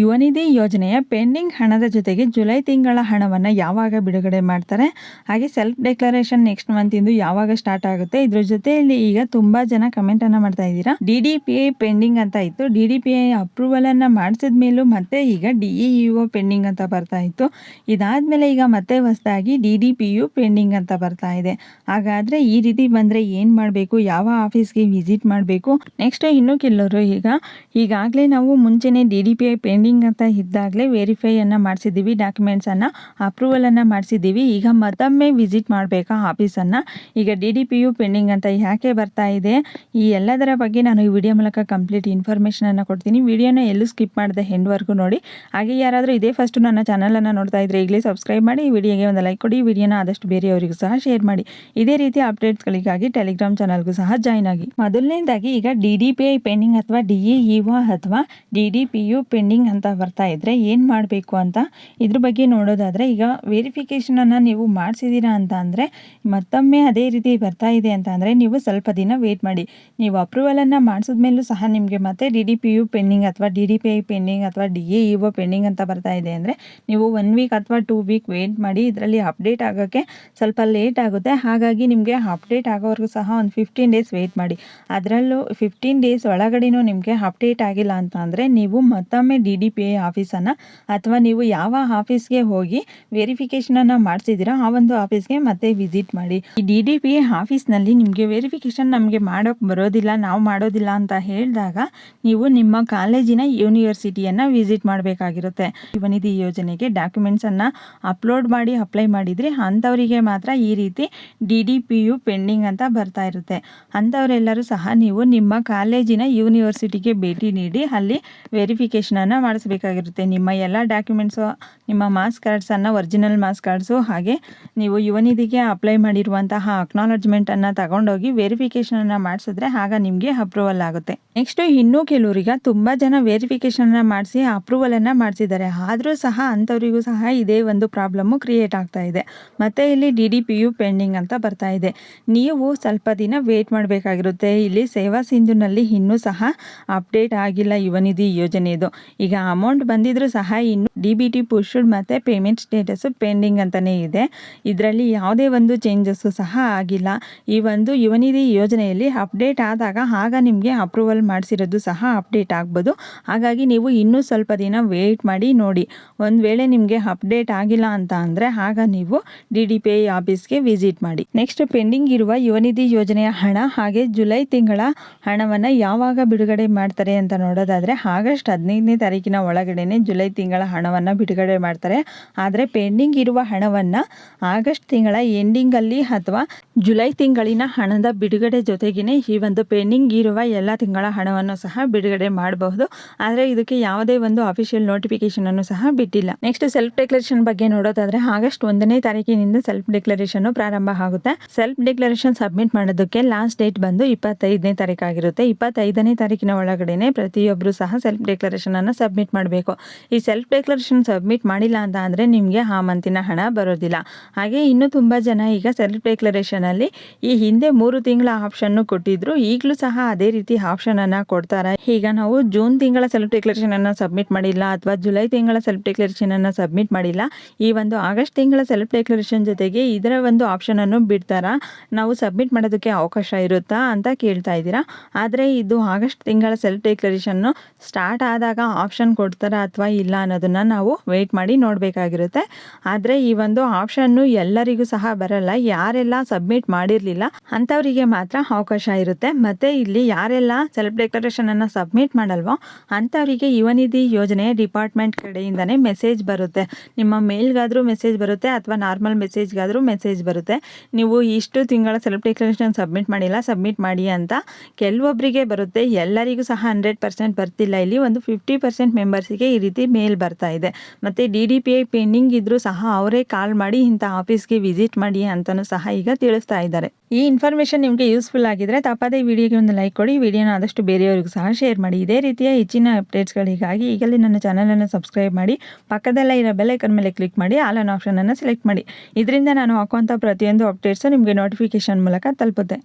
ಯುವನಿಧಿ ಯೋಜನೆಯ ಪೆಂಡಿಂಗ್ ಹಣದ ಜೊತೆಗೆ ಜುಲೈ ತಿಂಗಳ ಹಣವನ್ನು ಯಾವಾಗ ಬಿಡುಗಡೆ ಮಾಡ್ತಾರೆ? ಹಾಗೆ ಸೆಲ್ಫ್ ಡೆಕ್ಲರೇಷನ್ ನೆಕ್ಸ್ಟ್ ಮಂತ್ ಇಂದು ಯಾವಾಗ ಸ್ಟಾರ್ಟ್ ಆಗುತ್ತೆ? ಇದ್ರ ಜೊತೆಯಲ್ಲಿ ಈಗ ತುಂಬಾ ಜನ ಕಮೆಂಟ್ ಅನ್ನ ಮಾಡ್ತಾ ಇದ್ದೀರಾ? ಡಿ ಡಿ ಪೆಂಡಿಂಗ್ ಅಂತ ಇತ್ತು. D D P I approval ಅನ್ನ ಮಾಡಿಸಿದ ಮೇಲೂ ಮತ್ತೆ ಈಗ ಡಿ ಇ ಪೆಂಡಿಂಗ್ ಅಂತ ಬರ್ತಾ ಇತ್ತು. ಇದಾದ್ಮೇಲೆ ಈಗ ಮತ್ತೆ ಹೊಸದಾಗಿ ಡಿ ಡಿ ಯು ಪೆಂಡಿಂಗ್ ಅಂತ ಬರ್ತಾ ಇದೆ. ಹಾಗಾದ್ರೆ ಈ ರೀತಿ ಬಂದ್ರೆ ಏನ್ ಮಾಡಬೇಕು? ಯಾವ ಆಫೀಸ್ಗೆ ವಿಸಿಟ್ ಮಾಡಬೇಕು? ನೆಕ್ಸ್ಟ್ ಇನ್ನು ಕೆಲವರು ಈಗ ಈಗಾಗಲೇ ನಾವು ಮುಂಚೆನೆ ಡಿ ಡಿ ಪಿ ಪೆಂಡಿಂಗ್ ಅಂತ ಇದ್ದಾಗಲೇ ವೆರಿಫೈಯನ್ನು ಮಾಡಿಸಿದ್ದೀವಿ ಡಾಕ್ಯುಮೆಂಟ್ಸನ್ನು ಅಪ್ರೂವಲನ್ನು ಮಾಡಿಸಿದ್ದೀವಿ. ಈಗ ಮತ್ತೊಮ್ಮೆ ವಿಸಿಟ್ ಮಾಡಬೇಕಾ ಆಫೀಸನ್ನು ಈಗ D D P U pending ಅಂತ ಯಾಕೆ ಬರ್ತಾ ಇದೆ? ಈ ಎಲ್ಲದರ ಬಗ್ಗೆ ನಾನು ಈ ವಿಡಿಯೋ ಮೂಲಕ ಕಂಪ್ಲೀಟ್ ಇನ್ಫಾರ್ಮೇಷನನ್ನು ಕೊಡ್ತೀನಿ. ವಿಡಿಯೋನ ಎಲ್ಲೂ ಸ್ಕಿಪ್ ಮಾಡಿದೆ ಹೆಂಡ್ವರೆಗೂ ನೋಡಿ. ಹಾಗೆ ಯಾರಾದರೂ ಇದೇ ಫಸ್ಟು ನನ್ನ ಚಾನಲನ್ನು ನೋಡ್ತಾ ಇದ್ದರೆ ಈಗಲೇ ಸಬ್ಸ್ಕ್ರೈಬ್ ಮಾಡಿ, ಈ ವಿಡಿಯೋಗೆ ಒಂದು ಲೈಕ್ ಕೊಡಿ. ವಿಡಿಯೋನ ಆದಷ್ಟು ಬೇರೆಯವರಿಗೂ ಸಹ ಶೇರ್ ಮಾಡಿ. ಇದೇ ರೀತಿ ಅಪ್ಡೇಟ್ಸ್ಗಳಿಗಾಗಿ ಟೆಲಿಗ್ರಾಮ್ ಚಾನಲ್ಗೂ ಸಹ ಜಾಯ್ನ್ ಆಗಿ. ಮೊದಲನೇದಾಗಿ ಈಗ D D P I pending ಅಥವಾ ಡಿ ಇ ಅಥವಾ D D P U pending ಅಂತ ಬರ್ತಾ ಇದ್ರೆ ಏನು ಮಾಡಬೇಕು ಅಂತ ಇದ್ರ ಬಗ್ಗೆ ನೋಡೋದಾದರೆ ಈಗ ವೆರಿಫಿಕೇಷನನ್ನು ನೀವು ಮಾಡಿಸಿದ್ದೀರಾ ಅಂತ ಅಂದರೆ ಮತ್ತೊಮ್ಮೆ ಅದೇ ರೀತಿ ಬರ್ತಾ ಇದೆ ಅಂತ ಅಂದರೆ ನೀವು ಸ್ವಲ್ಪ ದಿನ ವೇಟ್ ಮಾಡಿ. ನೀವು ಅಪ್ರೂವಲನ್ನು ಮಾಡಿಸಿದ್ಮೇಲೂ ಸಹ ನಿಮಗೆ ಮತ್ತೆ D D P U pending ಅಥವಾ D D P I pending ಅಥವಾ ಡಿ ಎ ಇ ಪೆಂಡಿಂಗ್ ಅಂತ ಬರ್ತಾ ಇದೆ ಅಂದರೆ ನೀವು ಒನ್ ವೀಕ್ ಅಥವಾ ಟೂ ವೀಕ್ ವೇಟ್ ಮಾಡಿ ಇದರಲ್ಲಿ ಅಪ್ಡೇಟ್ ಆಗೋಕ್ಕೆ ಸ್ವಲ್ಪ ಲೇಟ್ ಆಗುತ್ತೆ. ಹಾಗಾಗಿ ನಿಮಗೆ ಅಪ್ಡೇಟ್ ಆಗೋವರೆಗೂ ಸಹ ಒಂದು ಫಿಫ್ಟೀನ್ ಡೇಸ್ ವೇಟ್ ಮಾಡಿ. ಅದರಲ್ಲೂ ಫಿಫ್ಟೀನ್ ಡೇಸ್ ಒಳಗಡೆನೂ ನಿಮಗೆ ಅಪ್ಡೇಟ್ ಆಗಿಲ್ಲ ಅಂತ ಅಂದರೆ ನೀವು ಮತ್ತೊಮ್ಮೆ ಡಿ ಡಿ ಪಿ ಐ ಆಫೀಸನ್ನು ಅಥವಾ ನೀವು ಯಾವ ಆಫೀಸ್ಗೆ ಹೋಗಿ ವೆರಿಫಿಕೇಷನನ್ನು ಮಾಡಿಸಿದ್ದೀರಾ, ಆ ಒಂದು ಆಫೀಸ್ಗೆ ಮತ್ತೆ ವಿಸಿಟ್ ಮಾಡಿ. ಈ ಡಿ ಡಿ ಪಿ ಐ ಆಫೀಸ್ನಲ್ಲಿ ನಿಮಗೆ ವೆರಿಫಿಕೇಷನ್ ನಮಗೆ ಮಾಡೋಕ್ಕೆ ಬರೋದಿಲ್ಲ, ನಾವು ಮಾಡೋದಿಲ್ಲ ಅಂತ ಹೇಳಿದಾಗ ನೀವು ನಿಮ್ಮ ಕಾಲೇಜಿನ ಯೂನಿವರ್ಸಿಟಿಯನ್ನು ವಿಸಿಟ್ ಮಾಡಬೇಕಾಗಿರುತ್ತೆ. ಯುವನಿಧಿ ಯೋಜನೆಗೆ ಡಾಕ್ಯುಮೆಂಟ್ಸನ್ನು ಅಪ್ಲೋಡ್ ಮಾಡಿ, ಅಪ್ಲೈ ಮಾಡಿದರೆ ಅಂಥವರಿಗೆ ಮಾತ್ರ ಈ ರೀತಿ D D P U pending ಅಂತ ಬರ್ತಾ ಇರುತ್ತೆ. ಅಂಥವರೆಲ್ಲರೂ ಸಹ ನೀವು ನಿಮ್ಮ ಕಾಲೇಜಿನ ಯೂನಿವರ್ಸಿಟಿಗೆ ಭೇಟಿ ನೀಡಿ ಅಲ್ಲಿ ವೆರಿಫಿಕೇಷನನ್ನು ಮಾಡಿಸ್ಬೇಕಾಗಿರುತ್ತೆ. ನಿಮ್ಮ ಎಲ್ಲ ಡಾಕ್ಯುಮೆಂಟ್ಸು ನಿಮ್ಮ ಮಾಸ್ ಕಾರ್ಡ್ಸನ್ನು ಒರಿಜಿನಲ್ ಮಾಸ್ ಕಾರ್ಡ್ಸು ಹಾಗೆ ನೀವು ಯುವನಿಧಿಗೆ ಅಪ್ಲೈ ಮಾಡಿರುವಂತಹ ಅಕ್ನಾಲಜ್ಮೆಂಟನ್ನು ತಗೊಂಡೋಗಿ ವೆರಿಫಿಕೇಷನನ್ನು ಮಾಡಿಸಿದ್ರೆ ಆಗ ನಿಮಗೆ ಅಪ್ರೂವಲ್ ಆಗುತ್ತೆ. ನೆಕ್ಸ್ಟು ಇನ್ನೂ ಕೆಲವರಿಗೆ ತುಂಬ ಜನ ವೆರಿಫಿಕೇಷನನ್ನು ಮಾಡಿಸಿ ಅಪ್ರೂವಲನ್ನು ಮಾಡಿಸಿದ್ದಾರೆ. ಆದರೂ ಸಹ ಅಂಥವರಿಗೂ ಸಹ ಇದೇ ಒಂದು ಪ್ರಾಬ್ಲಮ್ಮು ಕ್ರಿಯೇಟ್ ಆಗ್ತಾ ಇದೆ. ಮತ್ತು ಇಲ್ಲಿ D D P U pending ಅಂತ ಬರ್ತಾ ಇದೆ. ನೀವು ಸ್ವಲ್ಪ ದಿನ ವೇಟ್ ಮಾಡಬೇಕಾಗಿರುತ್ತೆ. ಇಲ್ಲಿ ಸೇವಾ ಸಿಂಧುನಲ್ಲಿ ಇನ್ನೂ ಸಹ ಅಪ್ಡೇಟ್ ಆಗಿಲ್ಲ ಯುವನಿಧಿ ಯೋಜನೆಯದು ಈಗ ಅಮೌಂಟ್ ಬಂದಿದ್ರೂ ಸಹ ಇನ್ನು ಡಿ ಬಿ ಟಿ ಪುಷ್ಡ್ ಮತ್ತು ಪೇಮೆಂಟ್ ಸ್ಟೇಟಸ್ಸು ಪೆಂಡಿಂಗ್ ಅಂತಲೇ ಇದೆ. ಇದರಲ್ಲಿ ಯಾವುದೇ ಒಂದು ಚೇಂಜಸ್ಸು ಸಹ ಆಗಿಲ್ಲ. ಈ ಒಂದು ಯುವನಿಧಿ ಯೋಜನೆಯಲ್ಲಿ ಅಪ್ಡೇಟ್ ಆದಾಗ ಆಗ ನಿಮಗೆ ಅಪ್ರೂವಲ್ ಮಾಡಿಸಿರೋದು ಸಹ ಅಪ್ಡೇಟ್ ಆಗ್ಬೋದು. ಹಾಗಾಗಿ ನೀವು ಇನ್ನೂ ಸ್ವಲ್ಪ ದಿನ ವೇಯ್ಟ್ ಮಾಡಿ ನೋಡಿ. ಒಂದು ವೇಳೆ ನಿಮಗೆ ಅಪ್ಡೇಟ್ ಆಗಿಲ್ಲ ಅಂತ ಅಂದರೆ ಆಗ ನೀವು ಡಿ ಡಿ ಪಿ ಐ ಆಫೀಸ್ಗೆ ವಿಸಿಟ್ ಮಾಡಿ. ನೆಕ್ಸ್ಟ್ ಪೆಂಡಿಂಗ್ ಇರುವ ಯುವನಿಧಿ ಯೋಜನೆಯ ಹಣ ಹಾಗೆ ಜುಲೈ ತಿಂಗಳ ಹಣವನ್ನು ಯಾವಾಗ ಬಿಡುಗಡೆ ಮಾಡ್ತಾರೆ ಅಂತ ನೋಡೋದಾದರೆ ಆಗಸ್ಟ್ ಹದಿನೈದನೇ ತಾರೀಕಿನ ಒಳಗಡೆನೆ ಜುಲೈ ತಿಂಗಳ ಹಣವನ್ನು ಬಿಡುಗಡೆ ಮಾಡ್ತಾರೆ. ಆದರೆ ಪೆಂಡಿಂಗ್ ಇರುವ ಹಣವನ್ನು ಆಗಸ್ಟ್ ತಿಂಗಳ ಎಂಡಿಂಗಲ್ಲಿ ಅಥವಾ ಜುಲೈ ತಿಂಗಳಿನ ಹಣದ ಬಿಡುಗಡೆ ಜೊತೆಗೇ ಈ ಒಂದು ಪೆಂಡಿಂಗ್ ಇರುವ ಎಲ್ಲ ತಿಂಗಳ ಹಣವನ್ನು ಸಹ ಬಿಡುಗಡೆ ಮಾಡಬಹುದು. ಆದರೆ ಇದಕ್ಕೆ ಯಾವುದೇ ಒಂದು ಅಫಿಷಿಯಲ್ ನೋಟಿಫಿಕೇಶನ್ ಅನ್ನು ಸಹ ಬಿಟ್ಟಿಲ್ಲ. ನೆಕ್ಸ್ಟ್ ಸೆಲ್ಫ್ ಡೆಕ್ಲರೇಷನ್ ಬಗ್ಗೆ ನೋಡೋದಾದ್ರೆ ಆಗಸ್ಟ್ ಒಂದನೇ ತಾರೀಕಿನಿಂದ ಸೆಲ್ಫ್ ಡೆಕ್ಲರೇಷನ್ ಪ್ರಾರಂಭ ಆಗುತ್ತೆ. ಸೆಲ್ಫ್ ಡೆಕ್ಲರೇಷನ್ ಸಬ್ಮಿಟ್ ಮಾಡೋದಕ್ಕೆ ಲಾಸ್ಟ್ ಡೇಟ್ ಬಂದು ಇಪ್ಪತ್ತೈದನೇ ತಾರೀಕಾಗಿರುತ್ತೆ ಇಪ್ಪತ್ತೈದನೇ ತಾರೀಕಿನ ಒಳಗಡೆನೆ ಪ್ರತಿಯೊಬ್ಬರು ಸಹ ಸೆಲ್ಫ್ ಡೆಕ್ಲರೇಷನ್ ಅನ್ನು ಸಬ್ಮಿಟ್ ಮಾಡಬೇಕು. ಈ ಸೆಲ್ಫ್ ಡೆಕ್ಲರೇಷನ್ ಸಬ್ಮಿಟ್ ಮಾಡಿಲ್ಲ ಅಂತ ಅಂದರೆ ನಿಮಗೆ ಆ ಮಂತಿನ ಹಣ ಬರೋದಿಲ್ಲ. ಹಾಗೆ ಇನ್ನೂ ತುಂಬ ಜನ ಈಗ ಸೆಲ್ಫ್ ಡೆಕ್ಲರೇಷನಲ್ಲಿ ಈ ಹಿಂದೆ ಮೂರು ತಿಂಗಳ ಆಪ್ಷನ್ನು ಕೊಟ್ಟಿದ್ರು. ಈಗಲೂ ಸಹ ಅದೇ ರೀತಿ ಆಪ್ಷನನ್ನು ಕೊಡ್ತಾರೆ. ಈಗ ನಾವು ಜೂನ್ ತಿಂಗಳ ಸೆಲ್ಫ್ ಡೆಕ್ಲರೇಷನನ್ನು ಸಬ್ಮಿಟ್ ಮಾಡಿಲ್ಲ ಅಥವಾ ಜುಲೈ ತಿಂಗಳ ಸೆಲ್ಫ್ ಅನ್ನ ಸಬ್ಮಿಟ್ ಮಾಡಿಲ್ಲ, ಈ ಒಂದು ಆಗಸ್ಟ್ ತಿಂಗಳ ಸೆಲ್ಫ್ ಡಿಕ್ಲರೇಷನ್ ಜೊತೆಗೆ ಇದರ ಒಂದು ಆಪ್ಷನ್ ಅನ್ನು ಬಿಡ್ತಾರಾ? ನಾವು ಸಬ್ಮಿಟ್ ಮಾಡೋದಕ್ಕೆ ಅವಕಾಶ ಇರುತ್ತಾ ಅಂತ ಕೇಳ್ತಾ ಇದ್ದೀರಾ? ಆದರೆ ಇದು ಆಗಸ್ಟ್ ತಿಂಗಳ ಸೆಲ್ಫ್ ಡಿಕ್ಲರೇಷನ್ ಸ್ಟಾರ್ಟ್ ಆದಾಗ ಆಪ್ಷನ್ ಕೊಡ್ತಾರಾ ಅಥವಾ ಇಲ್ಲ ಅನ್ನೋದನ್ನ ನಾವು ವೆಯ್ಟ್ ಮಾಡಿ ನೋಡಬೇಕಾಗಿರುತ್ತೆ. ಆದರೆ ಈ ಒಂದು ಆಪ್ಷನ್ನು ಎಲ್ಲರಿಗೂ ಸಹ ಬರಲ್ಲ, ಯಾರೆಲ್ಲ ಸಬ್ಮಿಟ್ ಮಾಡಿರಲಿಲ್ಲ ಅಂಥವರಿಗೆ ಮಾತ್ರ ಅವಕಾಶ ಇರುತ್ತೆ. ಮತ್ತು ಇಲ್ಲಿ ಯಾರೆಲ್ಲ ಸೆಲ್ಫ್ ಡೆಕ್ಲರೇಷನನ್ನು ಸಬ್ಮಿಟ್ ಮಾಡಲ್ವೋ? ಅಂಥವರಿಗೆ ಯುವನಿಧಿ ಯೋಜನೆ ಡಿಪಾರ್ಟ್ಮೆಂಟ್ ಕಡೆಯಿಂದನೇ ಮೆಸೇಜ್ ಬರುತ್ತೆ. ನಿಮ್ಮ ಮೇಲ್ಗಾದರೂ ಮೆಸೇಜ್ ಬರುತ್ತೆ ಅಥವಾ ನಾರ್ಮಲ್ ಮೆಸೇಜ್ಗಾದರೂ ಮೆಸೇಜ್ ಬರುತ್ತೆ. ನೀವು ಇಷ್ಟು ತಿಂಗಳ ಸೆಲ್ಫ್ ಡೆಕ್ಲರೇಷನ್ ಸಬ್ಮಿಟ್ ಮಾಡಿಲ್ಲ ಸಬ್ಮಿಟ್ ಮಾಡಿ ಅಂತ ಕೆಲವೊಬ್ಬರಿಗೆ ಬರುತ್ತೆ. ಎಲ್ಲರಿಗೂ ಸಹ ಹಂಡ್ರೆಡ್ ಪರ್ಸೆಂಟ್ ಬರ್ತಿಲ್ಲ. ಇಲ್ಲಿ ಒಂದು ಫಿಫ್ಟಿ ಪರ್ಸೆಂಟ್ ಮೆಂಬರ್ಸಿಗೆ ಈ ರೀತಿ ಮೇಲ್ ಬರ್ತಾ ಇದೆ. ಮತ್ತು D D P I pending ಇದ್ದರೂ ಸಹ ಅವರೇ ಕಾಲ್ ಮಾಡಿ ಇಂಥ ಆಫೀಸ್ಗೆ ವಿಸಿಟ್ ಮಾಡಿ ಅಂತಲೂ ಸಹ ಈಗ ತಿಳಿಸ್ತಾ ಇದ್ದಾರೆ. ಈ ಇನ್ಫಾರ್ಮೇಷನ್ ನಿಮಗೆ ಯೂಸ್ಫುಲ್ ಆಗಿದ್ರೆ ತಪ್ಪದೇ ವಿಡಿಯೋಗೆ ಒಂದು ಲೈಕ್ ಕೊಡಿ. ವಿಡಿಯೋನ ಆದಷ್ಟು ಬೇರೆಯವರಿಗೂ ಸಹ ಶೇರ್ ಮಾಡಿ. ಇದೇ ರೀತಿಯ ಹೆಚ್ಚಿನ ಅಪ್ಡೇಟ್ಸ್ಗಳಿಗಾಗಿ ಈಗಲೇ ನನ್ನ ಚಾನಲನ್ನು ಸಬ್ಸ್ಕ್ರೈಬ್ ಮಾಡಿ, ಪಕ್ಕದಲ್ಲೇ ಇರೋ ಬೆಲ್ಲೈಕನ್ ಮೇಲೆ ಕ್ಲಿಕ್ ಮಾಡಿ ಆಲ್ ಆನ್ ಆಪ್ಷನನ್ನು ಸೆಲೆಕ್ಟ್ ಮಾಡಿ. ಇದರಿಂದ ನಾನು ಹಾಕುವಂಥ ಪ್ರತಿಯೊಂದು ಅಪ್ಡೇಟ್ಸು ನಿಮಗೆ ನೋಟಿಫಿಕೇಶನ್ ಮೂಲಕ ತಲುಪುತ್ತೆ.